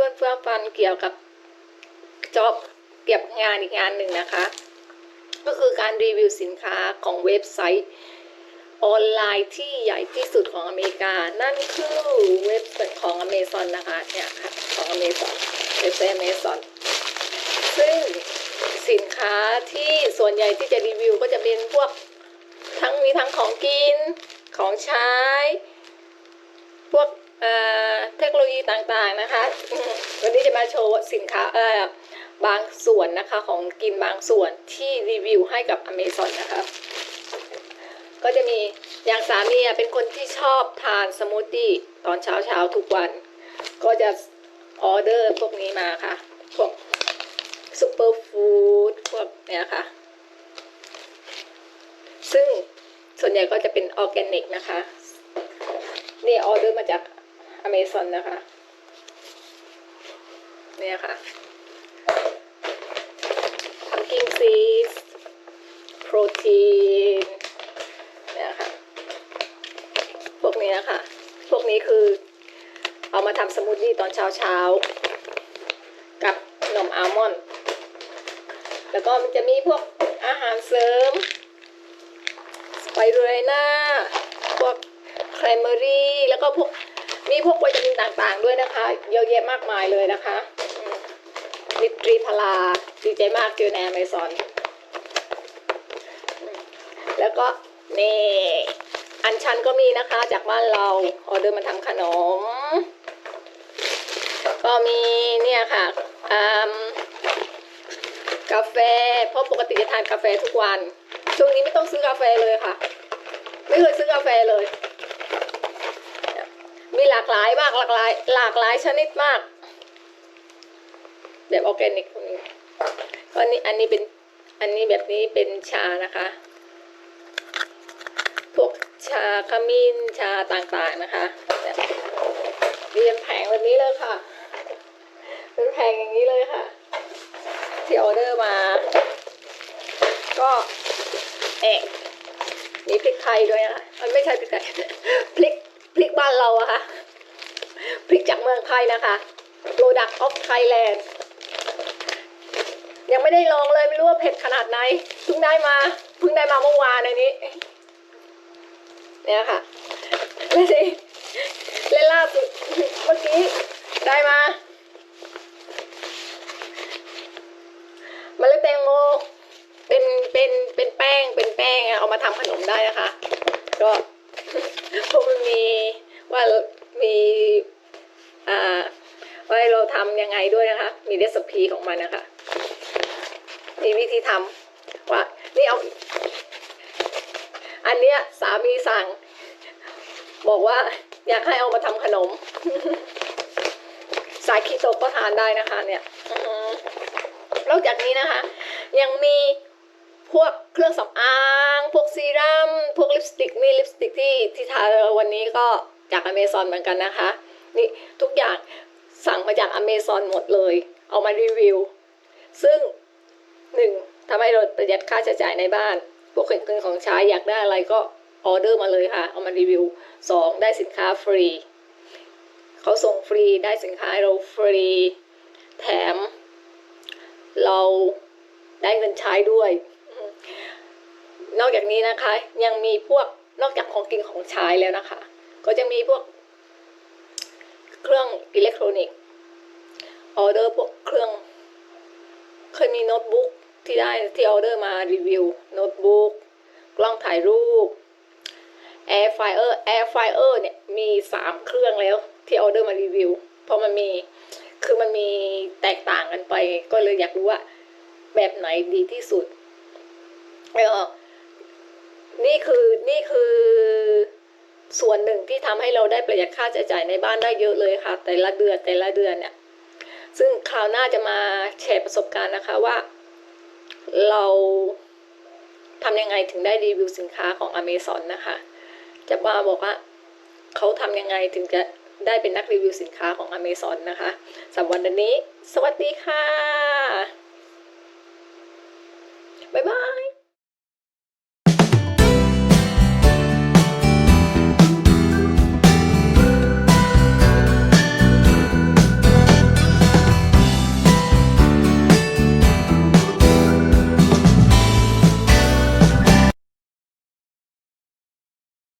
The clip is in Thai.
เฟื่องฟันเกี่ยวกับจ็อบเกี่ยวกับงานอีกงานหนึ่งนะคะ ก็คือการรีวิวสินค้าของเว็บไซต์ออนไลน์ที่ใหญ่ที่สุดของอเมริกา นั่นคือเว็บของ Amazon นะคะ เนี่ยค่ะของ Amazon เว็บไซต์ Amazon ซึ่งสินค้าที่ส่วนใหญ่ที่จะรีวิวก็จะเป็นพวกทั้งมีทั้งของกิน ของใช้ พวก เทคโนโลยีต่างๆนะคะ วันนี้จะมาโชว์สินค้าบางส่วนนะคะของกินบางส่วนที่รีวิวให้กับ Amazon นะคะ ก็จะมีอย่างสามีเป็นคนที่ชอบทานสมูทตี้ตอนเช้าเช้าๆทุกวัน ก็จะออเดอร์พวกนี้มาค่ะ พวกซูเปอร์ฟู้ดพวกเนี้ยค่ะ ซึ่งส่วนใหญ่ก็จะเป็นออร์แกนิกนะคะ นี่ออเดอร์มาจาก อเมซอนนะคะเนี่ยค่ะ pumpkin seeds โปรตีนเนี่ยค่ะพวกนี้นะคะพวกนี้คือเอามาทำสมูทตี้ตอนเช้าเช้าๆกับนมอัลมอนด์แล้วก็มันจะมีพวกอาหารเสริมสไปรูไลน่าพวกแครเมอรี่ แล้วก็พวก มีพวกวิตามินต่างๆด้วยนะคะ เยอะแยะมากมายเลยนะคะนิตรีพลาดีใจมากเจอในอเมซอนแล้วก็นี่อันชันก็มีนะคะ จากบ้านเราออเดอร์มาทำขนม ก็มีเนี่ยค่ะกาแฟ เพราะปกติจะทานกาแฟทุกวัน ช่วงนี้ไม่ต้องซื้อกาแฟเลยค่ะ ไม่เคยซื้อกาแฟเลย มีหลากหลายมากหลากหลาย หลากหลายชนิดมากแบบออร์แกนิกพวกนี้ก็อันนี้อันนี้เป็นอันนี้แบบนี้เป็นชานะคะ พวกชาขมิ้นชาต่างๆนะคะเนี่ยเรียนแผงแบบนี้เลยค่ะ เป็นแผงอย่างนี้เลยค่ะ ที่ออเดอร์มา ก็เอกมีพริกไทยด้วยนะคะมันไม่ใช่พริกไทยพริก พริกบ้านเราอะค่ะพริกจากเมืองไทยนะคะ Product of Thailand ยังไม่ได้ลองเลยไม่รู้ว่าเผ็ดขนาดไหนเพิ่งได้มาเพิ่งได้มาเมื่อวานในนี้เนี่ยค่ะไม่ใช่เล่นล่าสุดเมื่อกี้ได้มาเมล็ดแตงโมเป็นเป็นเป็นแป้งเป็นแป้งเอามาทำขนมได้นะคะก็ พวกมันมีว่ามีอ่าว่าเราทำยังไงด้วยนะคะ มีเรซิปีของมันนะคะ มีวิธีทำว่านี่เอา อันเนี้ยสามีสั่ง บอกว่าอยากให้เอามาทำขนม สายคีโตก็ทานได้นะคะ เนี่ยนอกจากนี้นะคะ ยังมี พวกเครื่องสำอาง พวกซีรัมพวกลิปสติกมีลิปสติกที่ที่ทาวันนี้ก็จากอเมซอนเหมือนกันนะคะ นี่ทุกอย่างสั่งมาจากอเมซอนหมดเลย เอามารีวิว ซึ่งหนึ่งทำให้เราประหยัดค่าใช้จ่ายในบ้าน พวกเครื่องของใช้อยากได้อะไรก็ออเดอร์มาเลยค่ะ เอามารีวิวสองได้สินค้าฟรี เขาส่งฟรีได้สินค้าเราฟรี แถม เราได้เงินใช้ด้วย นอกจากนี้นะคะ ยังมีพวกนอกจากของกินของใช้แล้วนะคะ ก็จะมีพวก เครื่องอิเล็กทรอนิกส์ออเดอร์พวกเครื่อง เคยมีโน้ตบุ๊กที่ได้ที่ออเดอร์มารีวิวโน้ตบุ๊กกล้องถ่ายรูป Air Fryer Air Fryer เนี่ยมีสามเครื่องแล้วที่ออเดอร์มารีวิว เพราะมันมีคือมันมีแตกต่างกันไป ก็เลยอยากรู้ว่าแบบไหนดีที่สุดเออ นี่คือนี่คือส่วนหนึ่งที่ทำให้เราได้ประหยัดค่าใช้จ่ายในบ้านได้เยอะเลยค่ะ แต่ละเดือนแต่ละเดือนเนี่ย ซึ่งคราวหน้าจะมาแชร์ประสบการณ์นะคะว่า เราทำยังไงถึงได้รีวิวสินค้าของ Amazon นะคะ จะมาบอกว่าเขาทำยังไงถึงจะได้เป็นนักรีวิวสินค้าของ Amazon นะคะสำหรับวันนี้ สวัสดีค่ะ บ๊ายบาย